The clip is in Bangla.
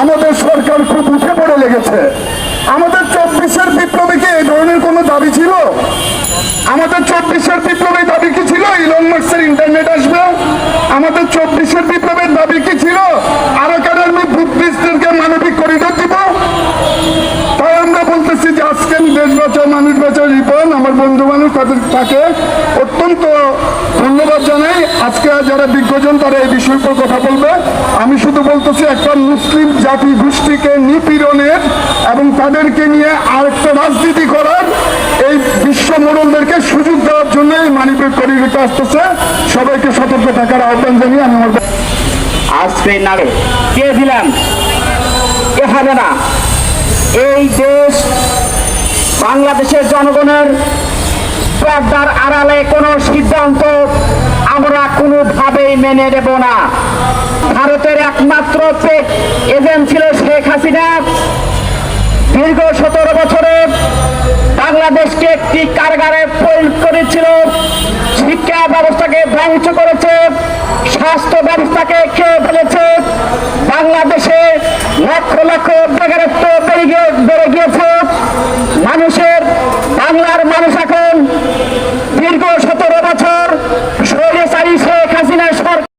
আমাদের সরকার খুব উঠে পড়ে লেগেছে। আমাদের চব্বিশের বিপ্লবে কি এই ধরনের কোনো দাবি ছিল? আমাদের চব্বিশের বিপ্লবের দাবি কি ছিল? ইলন মার্কসের ইন্টারনেট আসবে? আমাদের চব্বিশের বিপ্লবের দাবি কি ছিল? আরও কারণে বুদ্ধিস্টদেরকে মানবিক করিডোর দিব? তাই আমরা বলতেছি যে আজকে দেশ বাঁচাও মানুষ বাঁচাও রিপন, আমার বন্ধু মানুষ তাদের তাকে অত্যন্ত ধন্যবাদ জানাই। আজকে যারা বিজ্ঞজন, তারা এই বিষয়ের উপর কথা বলবে। আমি শুধু বলতেছি একটা মুসলিম জাতি গোষ্ঠীকে নিপীড়নের এবং তাদেরকে নিয়ে আরেকটা রাজনীতি করার এই বিশ্ব মোড়লদেরকে সুযোগ দেওয়ার জন্য এই মানিপুর করিডোরটা আসতেছে। সবাইকে সতর্ক থাকার আহ্বান জানিয়ে আমি আমার আজকে নামে কে দিলাম এ হবে না? এই দেশ বাংলাদেশের জনগণের পর্দার আড়ালে কোনো সিদ্ধান্ত আমরা কোনোভাবেই মেনে নেব না। ভারতের একমাত্র এজেন্ট ছিল শেখ হাসিনা। দীর্ঘ সতেরো বছরে বাংলাদেশকে একটি কারাগারে পরিণত করেছিল। শিক্ষা ব্যবস্থাকে ধ্বংস করেছে, স্বাস্থ্য ব্যবস্থাকে খেয়ে ফেলেছে। বাংলাদেশে লক্ষ লক্ষ বেকারত্ব বেড়ে গিয়ে- বেড়ে গিয়েছে।